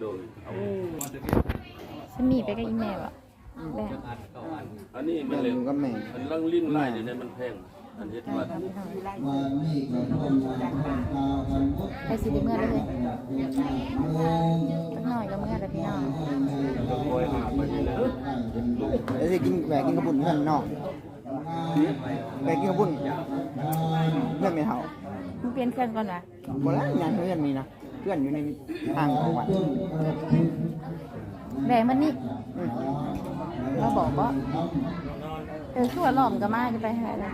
โดยสมีไปกับอีแม่บ่แบ่อันนี้มันเลยลุงกับแม่อันลังลิ้นไล่เนี่ยมันแพงอันเฮ็ดว่าไปสิเมื่อไรเลยหน่อยก็เมื่อแล้วพี่น้องไปนี่แล้วสิกินแหวกินกระปุ่นเพื่อนนอกแหวกกินกระปุ่นเพื่อนไม่เท่ามึงเปลี่ยนเครื่องก่อนวะบ่แล้วงานเพื่อนมีนะ เพื่อนอยู่ในทางของวัดแบ่มันนี่อืมเราบอกว่าเออคือว่าหล่อมก็มาจะไปหาอะไร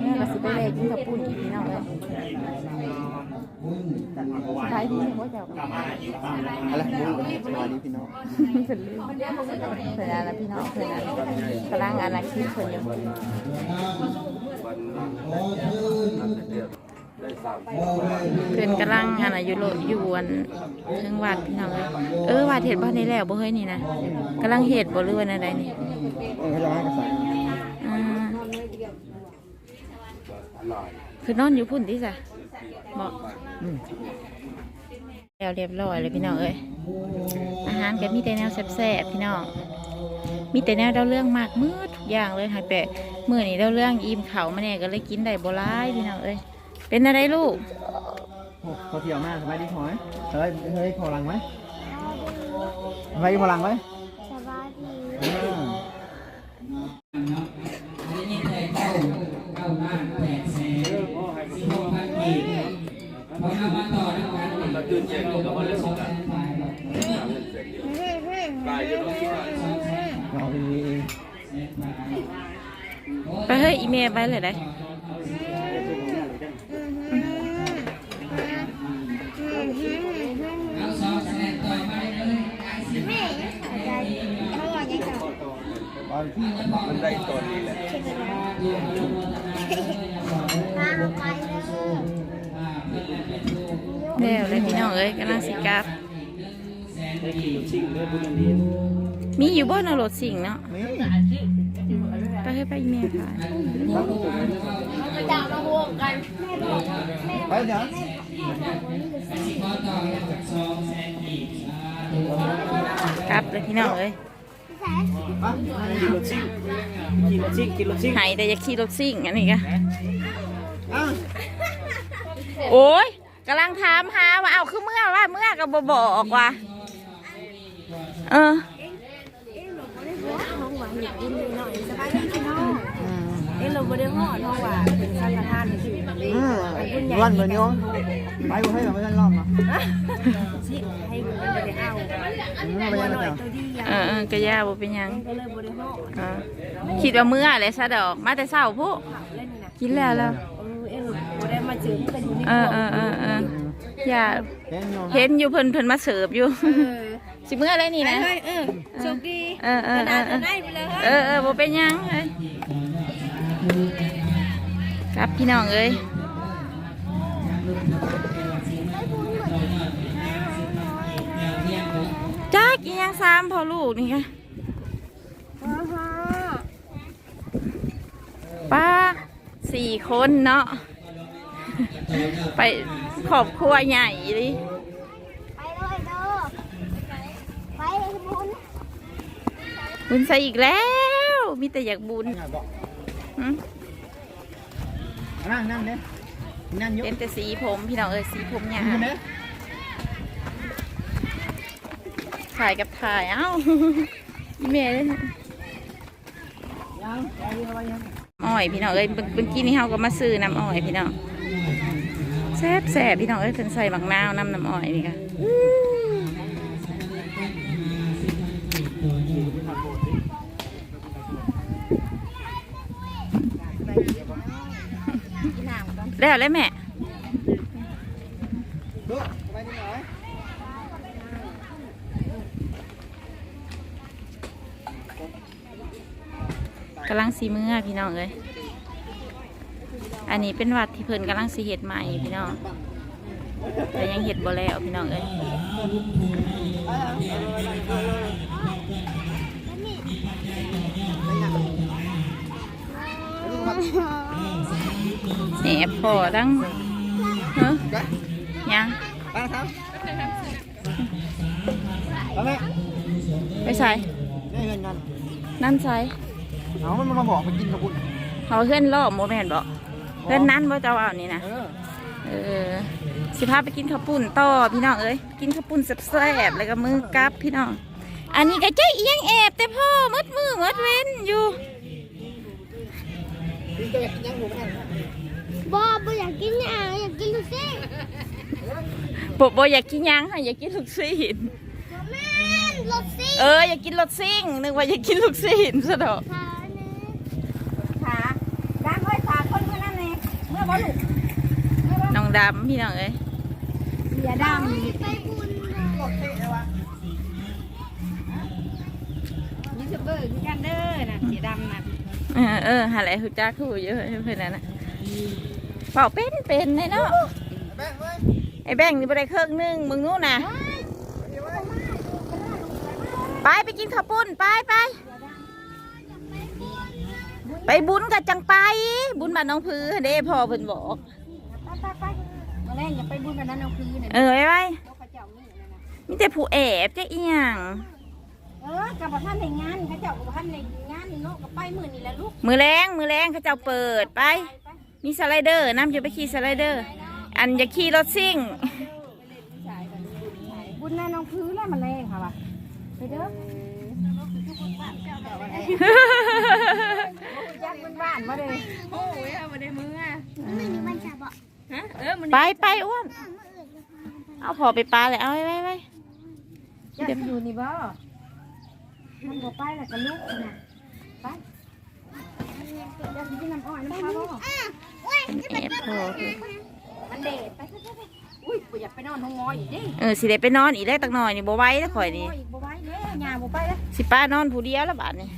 แม่ก็สิไปเลยกินกับปุ่นอีกพี่น้องเลยสุดท้ายที่หัวเจ้าก็มาอะไรบุญสวัสดีพี่น้องเพิ่นลืมเพิ่นอะไรพี่น้องเพิ่นอะไรกำลังอาณาคิดเพิ่นอยู่วันนั่นเดียวได้สาม เพิ่นกำลังอาณาอยู่โลอยู่อันเทิงวัดพี่น้องเลยเออวัดเฮ็ดบ่ได้แล้วบ่เฮ้ยนี่นะกำลังเฮ็ดบ่หรือว่าแนวใดนี่เออเขาจะให้กระสังอ่าลายคือนอนอยู่พุ่นติจ้ะบ่อืมแล้วเรียบร้อยเลยพี่น้องเอ้ยอาหารก็มีแต่แนวแซ่บๆพี่น้องมีแต่แนวเดาเรื่องมากมืดทุกอย่างเลยให้แปะมื้อนี้เดาเรื่องอิ่มเขามาแน่ก็เลยกินได้บ่หลายพี่น้องเอ้ย เป็นอะไรลูกโอ้เขาเที่ยวมากสบายดีหอยเฮ้ยเฮ้ยพอลังไหมสบายดีพอลังไหมสบายดีก็ตื่นเช้าก็มาเล่นกันกายจะต้องคิดว่าเราดีไปเฮ้ยอีเมลไปเลยได้ มันได้ตอนนี้แหละแล้วเลยพี่น้องเอ้ยกำลังสิกลับ มีอยู่บ่นรถสิ่งเนาะนี่ไปเฮ้ยไปอีเมลค่ะไปเดี๋ยวกลับเลยพี่น้องเอ้ย กินรถซิ่งกินรถซิ่งกินรถซิ่งหายแต่อยาขี่รถสิ่งอันนี้ก็อ้าวโอ้ยกำลังถามหาว่าเอาคือเมื่อว่าเมื่อก็บ่บอกว่า เออ เอ้เราไม่ได้ห่อท้องว่าเป็นสังฆทานที่อยู่ในอืมวันเหมือนโยงไปกูให้เราไม่ได้รอบมาสิให้มันไม่ได้เอาอืมไปยังไงหน่อยเจ้าตัวดีอย่างเออเออก็ย่าบ่เป็นหยังก็เลยบ่ได้ห่อเออคิดว่าเมื่อเลยซะดอก มาแต่เช้าผู้เล่นนี่นะกินแล้วแล้ว เออเอ้เราบ่ได้มาเจอกันอยู่ในเออเออเออเอออย่าเห็นโยงเห็นอยู่เพิ่นเพิ่นมาเสิร์ฟอยู่เออสิเมื่อไรนี่นะ เฮ้ยเออโชคดีเออเออเออเออได้ไปเลยเออเออบ่เป็นหยังเอ้ย ครับพี่น้องเอ้ยจ้ากินยังซ้ำพอลูกนี่ค่ะป้าสี่คนเนาะไปครอบครัวใหญ่เลยไปเลยเด้อไปเลยบุญบุญใส่อีกแล้ว มีแต่อยากบุญหึ นั่งนั่งเนี่ยนั่งยกเป็นแต่สีผมพี่น้องเอ้ยสีผมหยาขึ้นเนี่ยถ่ายกับถ่าย เอ้าอีเมลเลยนะยังไปยังไปยังอ้อยพี่น้องเอ้ยเมื่อเมื่อกี้นี่เฮาก็มาซื้อน้ำอ้อยพี่น้องแซ่บแซ่บพี่น้องเอ้ยเพิ่นใส่บักนาวน้ำน้ำอ้อยนี่ค่ะ แล้วเลยแม่กำลังสีมือพี่น้องเอ้ยอันนี้เป็นวัดที่เพิ่นกำลังสีเห็ดใหม่พี่น้องแต่ยังเห็ดบ่แล้วพี่น้องเอ้ย แหนพอทั้งเฮ้ยไปยังไปครับเอาไหมไปใส่ได้เงินกันนั่นใส่เอามันมาบอกไปกินกับคุณเขาเพื่อนรอบโมแมนบอกเพื่อนนั้นว่าจะเอานี่นะเออเออสิพาไปกินข้าวปุ้นต่อพี่น้องเอ้ยกินข้าวปุ้นแซ่บๆแล้วก็มือกลับพี่น้อง อันนี้ก็เจ๊เอียงแอบแต่พ่อมัดมือมัดเว้นอยู่ บอบ่อยากกินหยังอยากกินลูกชิ้น บอบอยากกินหยังค่ะอยากกินลูกซีนบ่แม่นลูกชิ้นเอออยากกินรสซิ่งนึกว่าอยากกินลูกซีนซะดอกขาเนื้อขาด้านค่อยขาคนเมื่อนั้นเองเมื่อบ่ลูกน้องดำพี่น้องเอ้ยเสียดเอาให้ไปบุญเลยำยูทูบเบอร์คือกันเด้อน่ะเสียดำน่ะเออเออหาอะไรหุจ้าคู่เยอะเพื่อนนั่นน่ะเป่าเป็นเป็นเลยเนาะแบ่ง ไอ้แบงค์นี่ไปได้เครื่องนึงมึงนู้นน่ะ ไปไปกินข้าวปุ้นไปไป ไปบุญกับจังไป บุญบ้านน้องพือเด้พ่อเพิ่นบอก ไปไปไปมาแรงอย่าไปบุญกันนั้นเอาคืนน่ะเออไปไปโลกระเจ้านี่นั่นะมีแต่ผู้แอบจะอียงเออกับท่านในงานพระเจ้ากับท่านในงานนี่เนาะก็ไปมื้อนี้แหละลูกมือแรงมือแรงเขาเจ้าเปิดไปมีสไลเดอร์น้ำจะไปขี่สไลเดอร์ อันจะขี่รถซิ่ง บุญแน่น้องพื้นแล้วมันแรงค่ะว่ะไปเด้อยักษ์บ้านๆมาเลยโอ้ยเอามาได้มืออะไม่มีวันจะบอกฮะเออมันไปไปอ้วนอะมื่ออื่นจะพาไปเอาพอไปปลาเลยเอาไปไปไปยักษ์อยู่นี่บ่มันบ่ไปแล้วก็ลุกน่ะไปยักษ์กินน้ำอ้อยน้ำข้าวบ่อะเว้ยแอบพอ มันเด็ดไปอุ้ยบ่อยากไปนอนห้องงอยอีกดิเออสิได้ไปนอนอีกแล้วตักหน่อยนี่บ่ไหว้แล้วข่อยนี่อีกบ่ไหวแล้วยาบ่ไปแล้วสิป้านอนผู้เดียวแล้วบาดนี่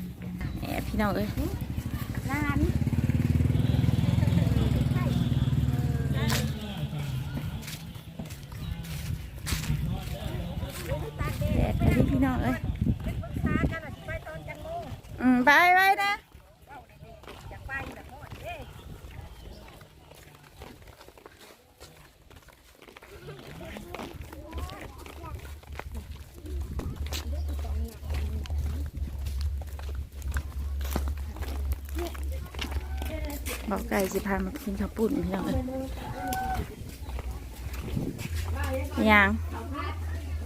แอบพี่น้องเอ้ยนานแอบไปที่พี่น้องเอ้ยอืมไปไปนะ บอกไก่สิพามากินข้าวปุ้นพี่น้องเอ้ยยัง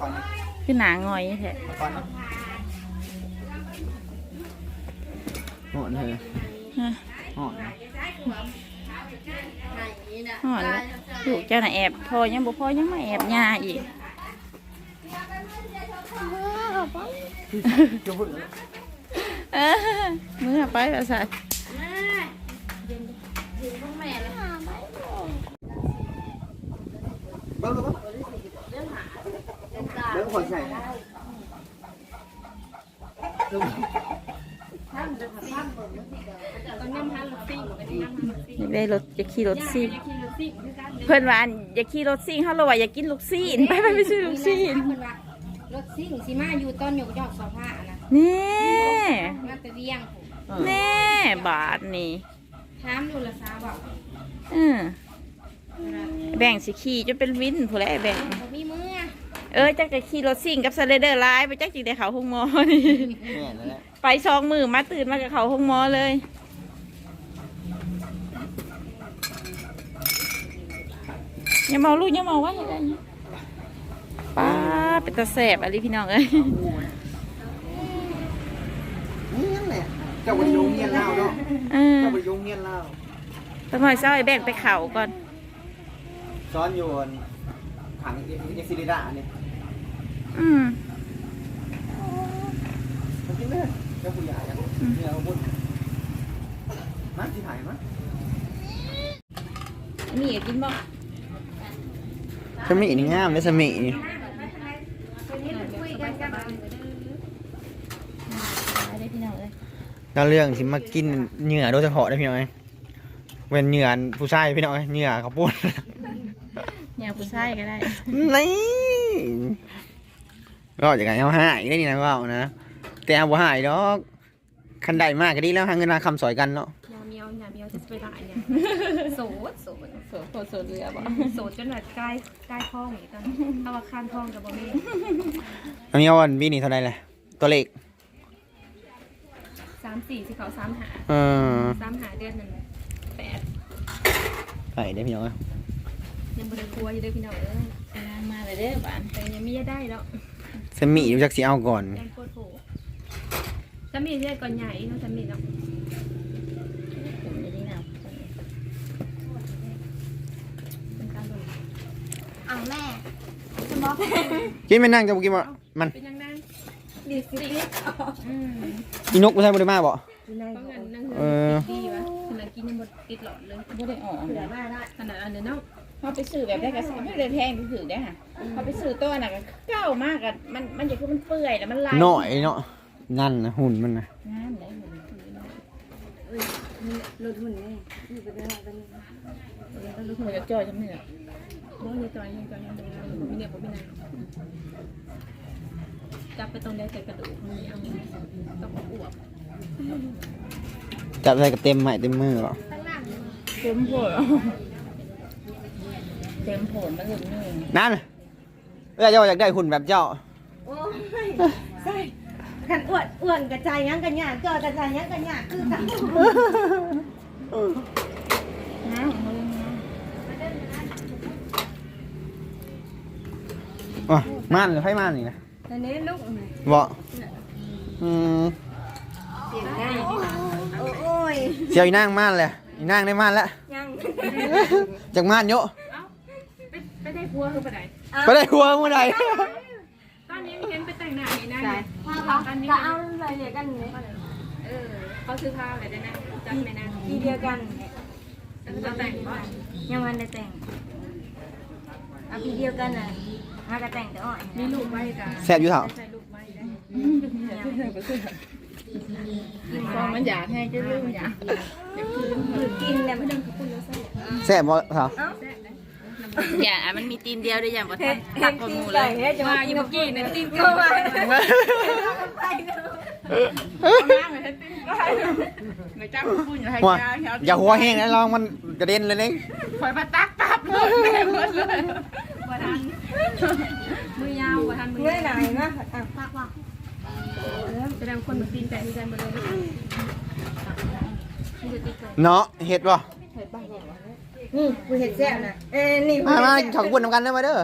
ก่อนนะคือหนางอยแท้ก่อนนะหอนเลยฮะหอนนะหอนแล้วลูกเจ้าน่ะแอบพอยังบ่พอยังมาแอบยาอีกจะพูดเออมือไปแล้วสัตว์ เบิ้งเบิ้งเบิ้งคนใส่อยากได้รถอยากขี่รถซิ่งเพื่อนว่าอันอยากขี่รถซิ่งเขาเลยว่าอยากกินลูกซีนไปไปไปซื้อลูกซีนเพิ่นว่ารถซิ่งสิมาอยู่ต้นอยู่ยอดโซฟานะนี่มาแต่เวียงแน่บาทนี่ถามดูละสาวบอกเออ แบ่งสิขี่จนเป็นวินผู้แลแบ่ง บ่มีมือเออจักจะขี่รถซิ่งกับสไลเดอร์ไลน์ไปจักจิได้เขาห้องหมอนี่ แม่นั่นแหละไปสองมือมาตื่นมากับเขาห้องหมอเลย อย่าเมาลูกอย่าเมาว่าอย่างไรป้าเป็นตาแสบอะไรพี่น้องเอ้ย นี่นั่นแหละเจ้าบริยงเงียนเล่าเนาะเออเจ้าบริยงเงียนเล่าต้องหน่อยเศร้าไอ้แบ่งไปเขาก่อน ซ้อนอยู่ถังเอซิลิดาเนี่ยอืมมากินเลยเจ้าผู้ใหญ่กันเนี่ยเอาบุญมาที่ถ่ายมาอันนี้อยากกินบ่สมินี่งามเลยสมินี่คุยกันกันได้พี่น้องเอ้ยแล้วเรื่องที่มากินเหงื่อโดยเฉพาะได้พี่น้อยเว้นเหงื่อผู้ชายพี่น้อยเหงื่อเขาวปุ้น เนี่ยผู้ชายก็ได้ นี่ก็อย่างไรเอาหายได้นี่นะว่านะแต่เอาบ่หายดอกคันใดมากก็ดีแล้วหาเงินมาคำสอยกันเนาะยาเมียวยาเมียวจะไปได้เนี่ยโสดโสดโสสดโสดโสดเรือบ่โสดจนแบบใกล้ใกล้ท้องอีกตอนนี้เอาว่าข้ามท้องกับบ่มีอันนี้วันวีนี่เท่าไหรเลยตัวเลขสามสี่สิเขาสามหาเออสามหาเดือนหนึ่งแปดไปได้พี่น้องเอ้ ยยังบ่ได้ครัวอยู่เด้อพี่น้องเอ้ยมาเลยเด้อบ้านแต่ยังมีได้แล้วเซมิรู้จักสีเอาก่อนแกงโคตรโหสามีเรียกก่อนใหญ่เนาะสามีเนาะผมไม่ได้นเป็นการโดนเอาแม่สมอแพงกินไม่นั่งจะกินบ่มันเป็นยังไงดีสิดีอืมอีนกไม่ใช่บริมาบ่อยู่ในเพราะงั้นนั่งเออดีวะขนาดกินยังบ่ติดหลอดเลยำบ่ได้ออกเผื่อได้ได้ขนาดอันนี้เนาะ เขาไปซื้อแบบได้กระสอบไม่ได้แพงถือได้ค่ะเขาไปซื้อตัวน่ะก็เก้ามากอะมันมันจะคือมันเปื่อยแล้วมันลายหน่อยเนาะนั่นนะหุ่นมันนะงามเลยมันรถหุ่นแม่นี่ไปเด้อกันลูกหัวจะจ่อยจำเนื้อบ่มีจอยยังจอยยังเด้อผมมีเนี่ยผมมีนายจับไปตรงได้ใส่กระดูกมันเอาต้องอวบจับใส่กับเต็มไม้เต็มมือบ่เต็มโผล่ เต็มโผล่มันหลุดหนึ่งนั่นเอ้ยเจ้าอยากได้หุ่นแบบเจ้า โอ้ยใช่ขันอ้วนอ้วนกระจายยังกันหยาจอยกระจายยังกันหยาคือกันน้ำของมึงนะอ๋อม่านหรือไพ่ม่านนี่นะอันนี้ลูกบ่อืมเสียงง่ายโอ้ยเสียวอีนางม่านเลยอีนางได้ม่านแล้วยัง จากม่านเยอะ ไปได้พัวคือไปไหนไปได้หัวเมื่อไหร่ตอนนี้เห็นไปแต่งหน้านี่นะตอนนี้ก็เอาอะไรเดียวกันเลยเออเขาซื้อผ้าอะไรได้นะจัดไหมนะทีเดียวกันจะแต่งป่ะยังวันได้แต่งเอาพี่เดียวกันน่ะหากระแต่งแต่อ่อนมีลูกไว้จ้ะแซ่บอยู่เถอะใส่ลูกไว้ได้ฟองมันอยากให้จะลืมอยากคือกินเนี่ยมันแซ่บบ่เถอะ อย่ามันมีตีนเดียวได้อย่างบ่ทันตักคนหมูเลยว่าอยู่เมื่อกี้เนี่ยติ้งก็มาไม่จ้าพูดอยู่ให้หัวจ้าแถวอย่าหัวแห้งนะลองมันกระเด็นเลยนี่คอยมาตักตับเลยแม่หมดเลยบ่ทันมือยาวบ่ทันมือเมื่อไหร่นะอะพักว่าแสดงคนมันตีนแต่ที่ใจบ่เลยนี่จะตีก่อนเนาะเห็ดบ่ นี่กูเห็ดแซ่บนะเอ้นี่มามากินข้าวกับปุ่นนำกันเด้อมาเด้อ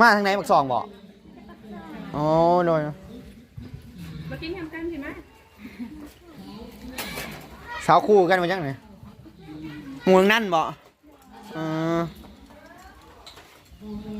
มาทางไหนบักซองบ่อ๋อโดยมากินยำกันใช่ไหมสาวคู่กันมาจังไหนหมูนั่นบ่เออมา